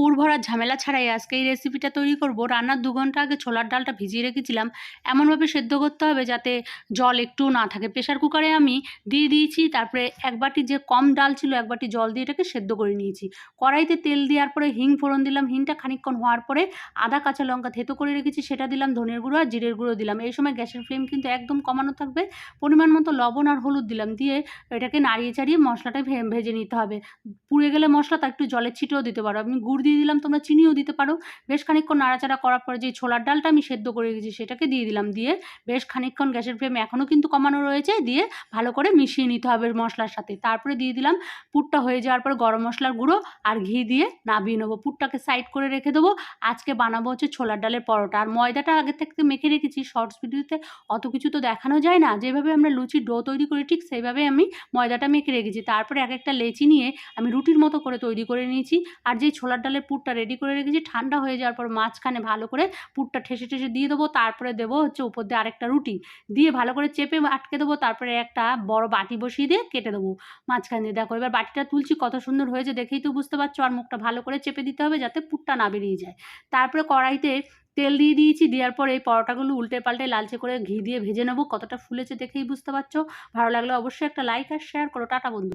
পুর ভরা ঝামেলা ছাড়াই আজকে এই রেসিপিটা তৈরি করব। রান্নার দু ঘণ্টা আগে ছোলার ডালটা ভিজিয়ে রেখেছিলাম। এমনভাবে সেদ্ধ করতে হবে যাতে জল একটু না থাকে। প্রেশার কুকারে আমি দিয়ে দিয়েছি, তারপরে এক বাটি যে কম ডাল ছিল, এক বাটি জল দিয়ে এটাকে সেদ্ধ করে নিয়েছি। কড়াইতে তেল দেওয়ার পরে হিং ফোড়ন দিলাম। হিংটা খানিকক্ষণ হওয়ার পরে আদা, কাঁচা লঙ্কা থেতো করে রেখেছি, সেটা দিলাম, ধনের গুঁড়ো আর জিরের গুঁড়ো দিলাম। এই সময় গ্যাসের ফ্লেম কিন্তু একদম কমানো থাকবে। পরিমাণ মতো লবণ আর হলুদ দিলাম। দিয়ে এটাকে নাড়িয়ে চাড়িয়ে মশলাটা ভে- ভেজে নিতে হবে। পুড়ে গেলে মশলা তা একটু জলের ছিটেও দিতে পারো। আমি গুড় দিয়ে দিলাম, তোমরা চিনিও দিতে পারো। বেশ খানিকক্ষণ নাড়াচাড়া করার পরে যে ছোলার ডালটা আমি সেদ্ধ করে রেখেছি সেটাকে দিয়ে দিলাম, দিয়ে বেশ খানিকক্ষণ গ্যাসের ফ্লেম এখনও কিন্তু কমানো রয়েছে, দিয়ে ভালো করে মিশিয়ে নিতে হবে মশলার সাথে। তারপরে দিয়ে দিলাম পুরটা হয়ে যাওয়ার পর গরম মশলার গুঁড়ো আর ঘি দিয়ে নাবিয়ে নেব। পুরটাকে সাইড করে রেখে দেবো। আজকে বানাবো হচ্ছে ছোলার ডালের পরোটা। আর ময়দাটা আগে থেকে মেখে রেখেছি, শর্টস ভিডিওতে অত কিছু তো দেখানো যায় না। যেভাবে আমরা লুচির ডো তৈরি করি ঠিক সেইভাবে আমি ময়দাটা মেখে রেখেছি। তারপরে এক একটা লেচি নিয়ে আমি রুটির মতো করে তৈরি করে নিয়েছি। আর যে ছোলার ডালের পুরটা রেডি করে রেখেছি। ঠান্ডা হয়ে যাওয়ার পর মাঝখানে ভালো করে পুরটা ঠেসে ঠেসে দিয়ে দেবো, তারপরে দেবো হচ্ছে উপর দিয়ে আরেকটা রুটি। দিয়ে ভালো করে চেপে আটকে দেবো, তারপরে একটা বড় বাটি বসিয়ে দিয়ে কেটে দেবো মাঝখান। দিয়ে দেখো, এবার বাটিটা তুলছি, কত সুন্দর হয়েছে দেখেই তো বুঝতে পারছ। আর মুখটা ভালো করে চেপে দিতে হবে যাতে পুরটা না বেরিয়ে যায়। তারপরে কড়াইতে তেল দিয়ে দিয়েছি, দেওয়ার পরে এই পরোটাগুলো উল্টে পাল্টে লালচে করে ঘি দিয়ে ভেজে নেব। কতটা ফুলেছে দেখেই বুঝতে পারছ। ভালো লাগলে অবশ্যই একটা লাইক আর শেয়ার করো। টাটা বন্ধু।